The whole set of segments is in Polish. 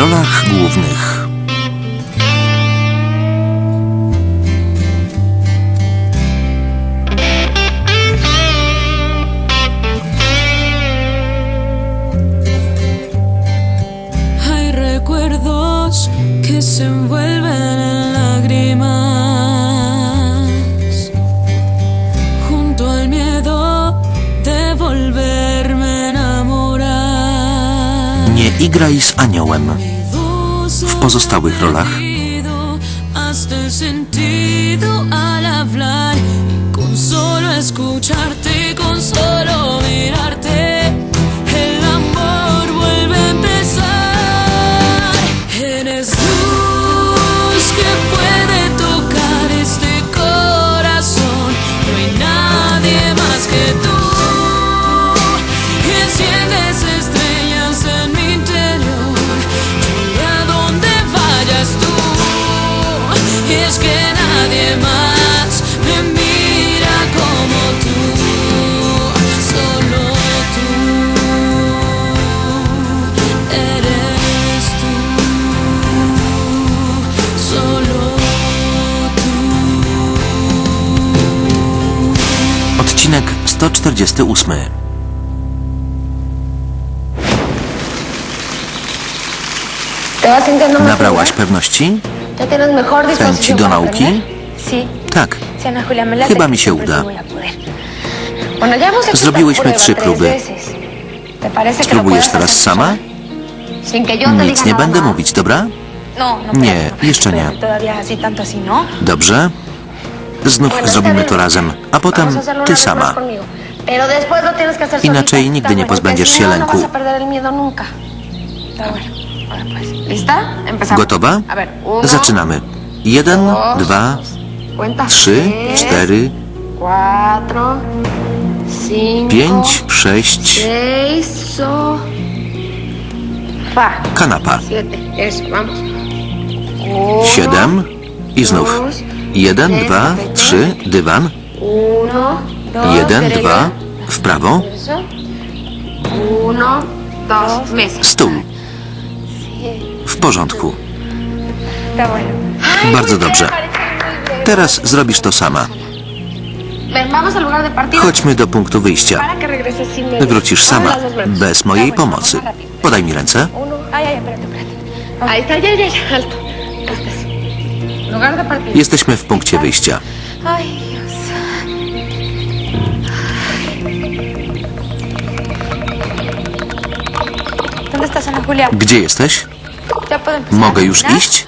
rolach głównych Nie igraj z aniołem. W pozostałych rolach? Odcinek 148. ¿Te vas sintiendo más Nabrałaś pewności? ¿Ya tienes mejor disposición Chęci do nauki? Tak. Chyba mi się uda. Zrobiłyśmy trzy próby. veces. ¿Te parece que lo Spróbujesz teraz sama? Nic nie będę mówić, dobra? No, no, Nie, no, jeszcze nie. Dobrze. Znów zrobimy to razem, a potem ty sama. Inaczej nigdy nie pozbędziesz się no, lęku. No. Empezamos. Gotowa? Zaczynamy. Jeden, dwa, trzy, cztery, pięć, sześć. Kanapa. Siedem. I znów. Jeden, dwa, trzy, dywan. Jeden, dwa, w prawo, stół. W porządku. Bardzo dobrze. Teraz zrobisz to sama. Chodźmy do punktu wyjścia. Wrócisz sama, bez mojej pomocy. Podaj mi ręce. Jesteśmy w punkcie wyjścia. Gdzie jesteś? ¿Ya puedo empezar a Mogę już iść?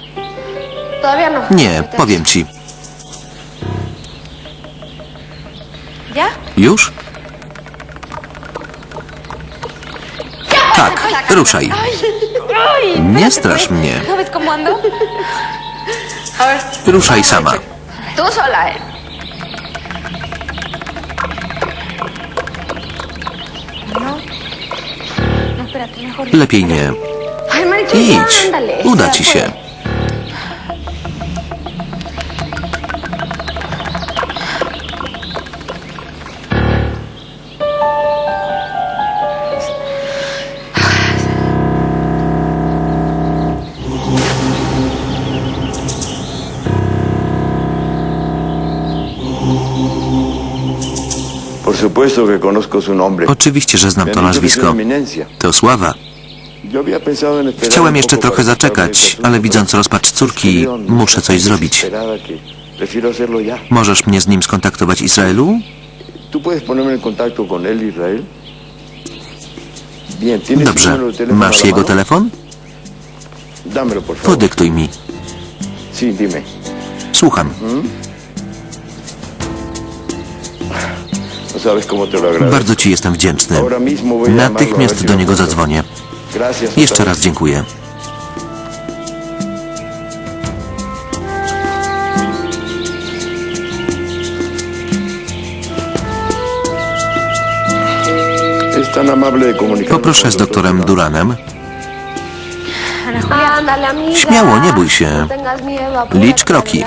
Nie, powiem ci. Już? Tak, ruszaj. Nie strasz mnie. Ruszaj sama. Tú sola. Lepiej nie. Idź. Uda ci się. Oczywiście, że znam to nazwisko. To Sława. Chciałem jeszcze trochę zaczekać, ale widząc rozpacz córki, muszę coś zrobić. Możesz mnie z nim skontaktować, Izraelu? ¿Tú puedes ponerme en contacto con él, Israel? Bien, ¿tienes su Dobrze. Masz jego telefon? Podyktuj mi. Słucham. Bardzo ci jestem wdzięczny. Natychmiast do niego zadzwonię. Jeszcze raz dziękuję. Poproszę z doktorem Duranem. Ándale, amiga. Śmiało, nie bój się. No Licz kroki.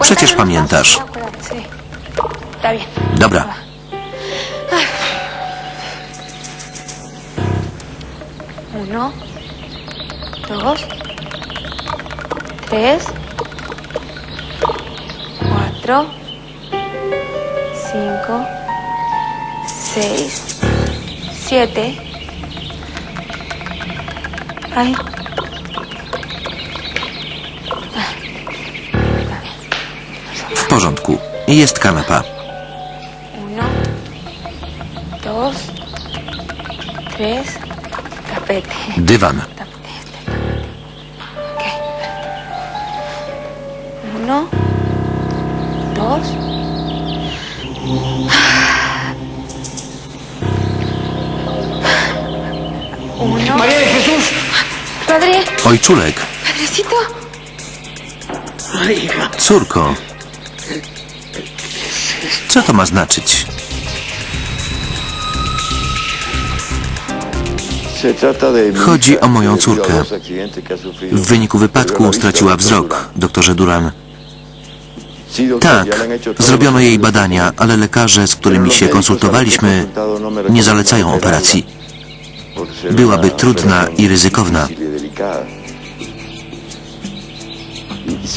Przecież pamiętasz. Bien. Dobra. Uno, dos, tres, cuatro, cinco, seis, siete. Ay. W porządku. Jest kanapa. Dywan. Tapete. Ok. Uno, dos. Uno. María de Jesús. Padre, Ojczulek. padrecito. Córko. Co to ma znaczyć? Chodzi o moją córkę. W wyniku wypadku straciła wzrok, doktorze Duran. Tak, zrobiono jej badania, ale lekarze, z którymi się konsultowaliśmy, no nie zalecają operacji. Byłaby trudna i ryzykowna.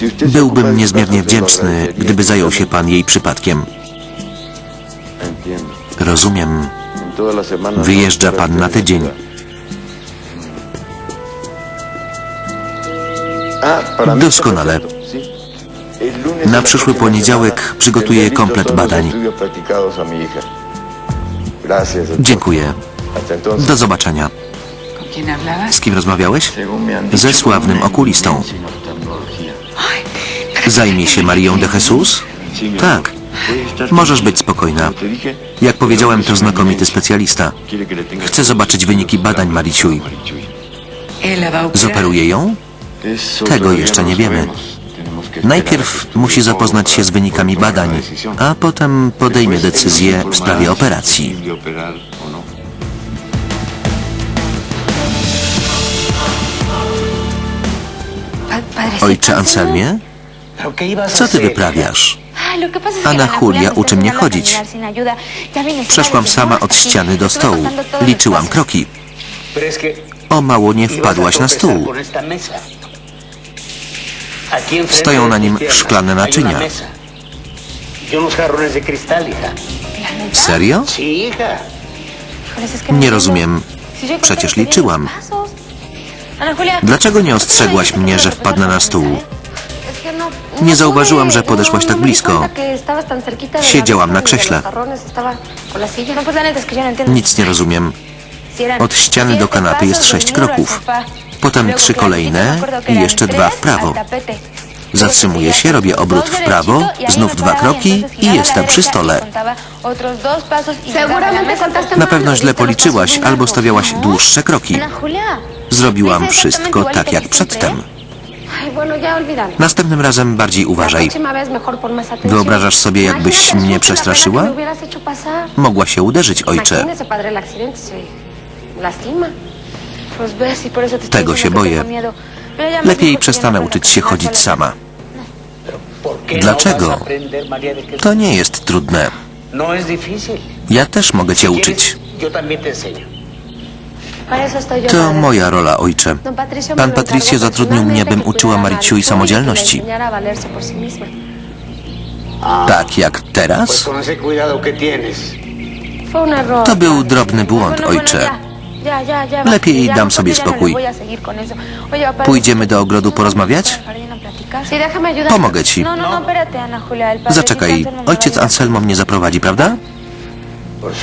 y. Y Byłbym niezmiernie wdzięczny, gdyby zajął się pan jej przypadkiem. Rozumiem. Wyjeżdża no pan na tydzień. Doskonale. Na przyszły poniedziałek przygotuję komplet badań. Dziękuję. Do zobaczenia. Z kim rozmawiałeś? Ze sławnym okulistą. Zajmie się Marią de Jesus? Tak. Możesz być spokojna. Jak powiedziałem, to znakomity specjalista. Chcę zobaczyć wyniki badań Mariciuj. Zoperuje ją? Tego jeszcze nie wiemy. Najpierw musi zapoznać się z wynikami badań, a potem podejmie decyzję w sprawie operacji. Ojcze Anselmie, ¿Pero qué ibas a co ty wyprawiasz? Ana Julia uczy mnie chodzić. Przeszłam sama od ściany do stołu. Liczyłam kroki. O mało nie wpadłaś na stół. Stoją na nim szklane naczynia. Serio? Nie rozumiem. Przecież liczyłam. Dlaczego nie ¿no ostrzegałaś dijiste mnie, że wpadnę na stół? Nie zauważyłam, że podeszłaś tak blisko. Siedziałam na krześle. Nic nie rozumiem. Od ściany do kanapy jest sześć kroków. Potem trzy kolejne i jeszcze dwa w prawo. Zatrzymuję się, robię obrót w prawo, znów dwa kroki i jestem przy stole. Na pewno źle policzyłaś albo stawiałaś dłuższe kroki. Zrobiłam wszystko tak jak przedtem. Następnym razem bardziej uważaj. Wyobrażasz sobie, jakbyś mnie przestraszyła? Mogła się uderzyć, ojcze. Tego się boję. Lepiej przestanę uczyć się chodzić sama. Pero ¿por qué Dlaczego? To nie jest trudne. No. Ja też mogę cię uczyć. To moja rola, ojcze. Pan Patricio zatrudnił mnie, bym uczyła Mariciu i y samodzielności. enseñara a valerse por sí misma. Tak jak teraz? To był drobny błąd, ojcze. Lepiej dam sobie spokój. Pójdziemy do ogrodu porozmawiać? Pomogę ci. No, no, no, Zaczekaj, ojciec. Anselmo mnie zaprowadzi, prawda?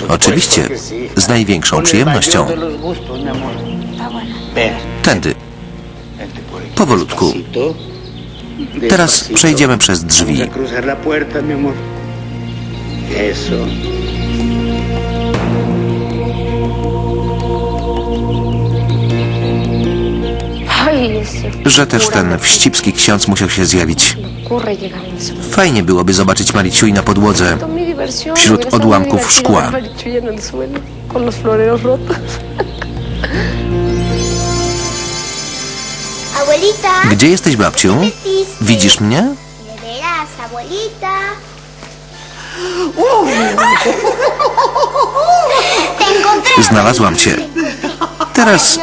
Oczywiście, z największą przyjemnością. Ven, Tędy. Powolutku. Teraz przejdziemy przez drzwi. Że też ten wścibski ksiądz musiał się zjawić. Fajnie byłoby zobaczyć Mariciuj na podłodze. Wśród odłamków szkła. Gdzie jesteś, babciu? Widzisz mnie? Znalazłam cię. Teraz